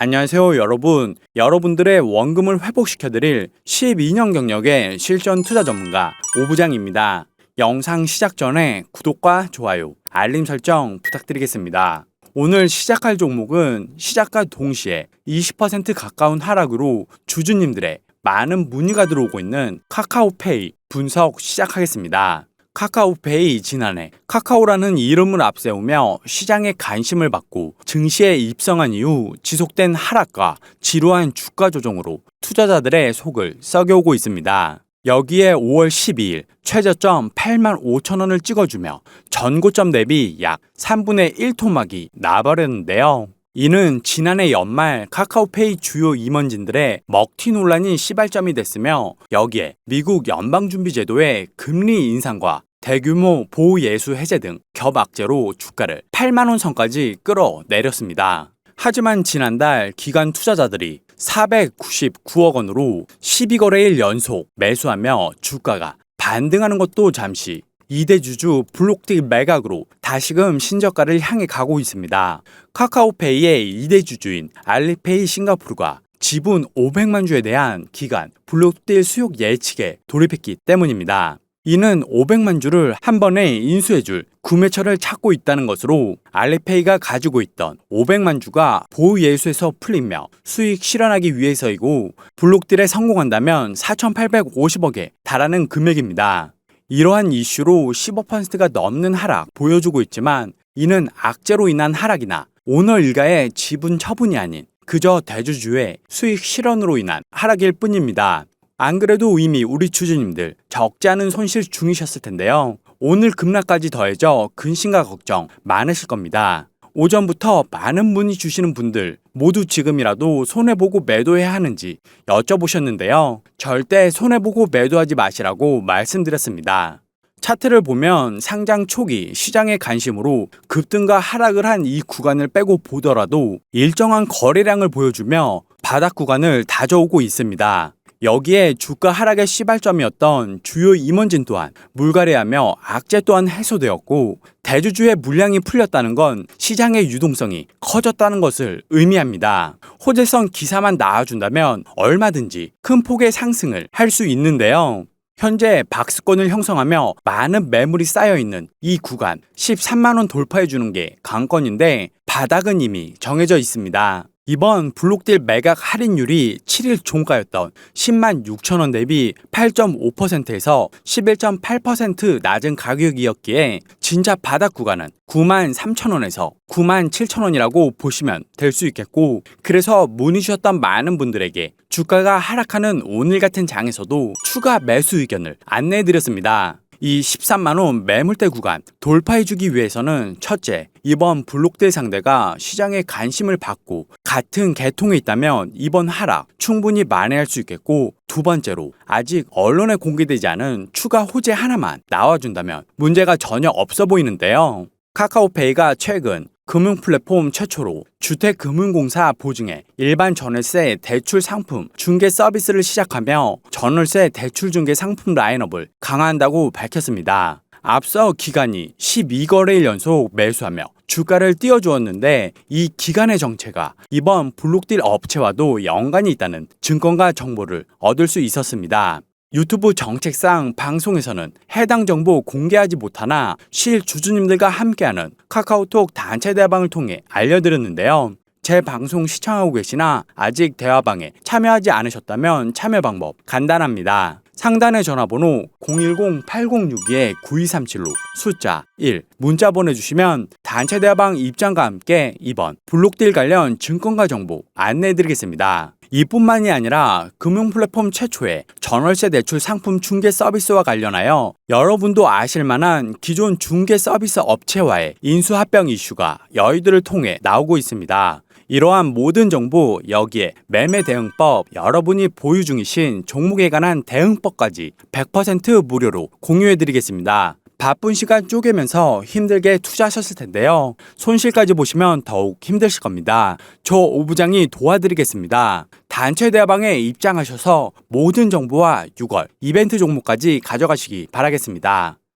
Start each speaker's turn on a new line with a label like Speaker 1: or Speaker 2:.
Speaker 1: 안녕하세요, 여러분. 여러분들의 원금을 회복시켜드릴 12년 경력의 실전 투자 전문가 오부장입니다. 영상 시작 전에 구독과 좋아요, 알림 설정 부탁드리겠습니다. 오늘 시작할 종목은 시작과 동시에 20% 가까운 하락으로 주주님들의 많은 문의가 들어오고 있는 카카오페이 분석 시작하겠습니다. 카카오페이 지난해 카카오라는 이름을 앞세우며 시장의 관심을 받고 증시에 입성한 이후 지속된 하락과 지루한 주가 조정으로 투자자들의 속을 썩여오고 있습니다. 여기에 5월 12일 최저점 8만 5천 원을 찍어주며 전고점 대비 약 3분의 1 토막이 나버렸는데요. 이는 지난해 연말 카카오페이 주요 임원진들의 먹튀 논란이 시발점이 됐으며 여기에 미국 연방준비제도의 금리 인상과 대규모 보호예수 해제 등 겹악재로 주가를 8만원 선까지 끌어내렸습니다. 하지만 지난달 기관 투자자들이 499억 원으로 12거래일 연속 매수하며 주가가 반등하는 것도 잠시 이대주주 블록딜 매각으로 다시금 신저가를 향해 가고 있습니다. 카카오페이의 이대주주인 알리페이 싱가포르가 지분 500만 주에 대한 기간 블록딜 수용 예측에 돌입했기 때문입니다. 이는 500만 주를 한 번에 인수해줄 구매처를 찾고 있다는 것으로 알리페이가 가지고 있던 500만 주가 보유 예수에서 풀리며 수익 실현하기 위해서이고 블록딜에 성공한다면 4,850억에 달하는 금액입니다. 이러한 이슈로 15%가 넘는 하락 보여주고 있지만 이는 악재로 인한 하락이나 오너 일가의 지분 처분이 아닌 그저 대주주의 수익 실현으로 인한 하락일 뿐입니다. 안 그래도 이미 우리 주주님들 적지 않은 손실 중이셨을 텐데요. 오늘 급락까지 더해져 근심과 걱정 많으실 겁니다. 오전부터 많은 문의 주시는 분들 모두 지금이라도 손해보고 매도해야 하는지 여쭤보셨는데요. 절대 손해보고 매도하지 마시라고 말씀드렸습니다. 차트를 보면 상장 초기 시장의 관심으로 급등과 하락을 한 이 구간을 빼고 보더라도 일정한 거래량을 보여주며 바닥 구간을 다져오고 있습니다. 여기에 주가 하락의 시발점이었던 주요 임원진 또한 물갈이하며 악재 또한 해소되었고 대주주의 물량이 풀렸다는 건 시장의 유동성이 커졌다는 것을 의미합니다. 호재성 기사만 나와준다면 얼마든지 큰 폭의 상승을 할 수 있는데요. 현재 박스권을 형성하며 많은 매물이 쌓여있는 이 구간 13만원 돌파해주는 게 강건인데 바닥은 이미 정해져 있습니다. 이번 블록딜 매각 할인율이 7일 종가였던 10만 6천 원 대비 8.5%에서 11.8% 낮은 가격이었기에 진짜 바닥 구간은 9만 3천 원에서 9만 7천 원이라고 보시면 될 수 있겠고 그래서 문의 주셨던 많은 분들에게 주가가 하락하는 오늘 같은 장에서도 추가 매수 의견을 안내해 드렸습니다. 이 13만원 매물대 구간 돌파해주기 위해서는 첫째, 이번 블록대 상대가 시장의 관심을 받고 같은 계통에 있다면 이번 하락 충분히 만회할 수 있겠고 두 번째로 아직 언론에 공개되지 않은 추가 호재 하나만 나와준다면 문제가 전혀 없어 보이는데요. 카카오페이가 최근 금융 플랫폼 최초로 주택금융공사 보증에 일반 전월세 대출 상품 중개 서비스를 시작하며 전월세 대출 중개 상품 라인업을 강화한다고 밝혔습니다. 앞서 기간이 12거래일 연속 매수하며 주가를 띄워주었는데 이 기간의 정체가 이번 블록딜 업체와도 연관이 있다는 증권가 정보를 얻을 수 있었습니다. 유튜브 정책상 방송에서는 해당 정보 공개하지 못하나 실 주주님들과 함께하는 카카오톡 단체 대방을 통해 알려드렸는데요. 제 방송 시청하고 계시나 아직 대화방에 참여하지 않으셨다면 참여 방법 간단합니다. 상단의 전화번호 010-8062-9237로 숫자 1 문자 보내주시면 단체 대화방 입장과 함께 이번 블록딜 관련 증권가 정보 안내해드리겠습니다. 이뿐만이 아니라 금융 플랫폼 최초의 전월세 대출 상품 중개 서비스와 관련하여 여러분도 아실 만한 기존 중개 서비스 업체와의 인수합병 이슈가 여의도를 통해 나오고 있습니다. 이러한 모든 정보 여기에 매매 대응법 여러분이 보유 중이신 종목에 관한 대응법까지 100% 무료로 공유해 드리겠습니다. 바쁜 시간 쪼개면서 힘들게 투자하셨을 텐데요. 손실까지 보시면 더욱 힘드실 겁니다. 저 오부장이 도와드리겠습니다. 단체 대화방에 입장하셔서 모든 정보와 6월 이벤트 종목까지 가져가시기 바라겠습니다.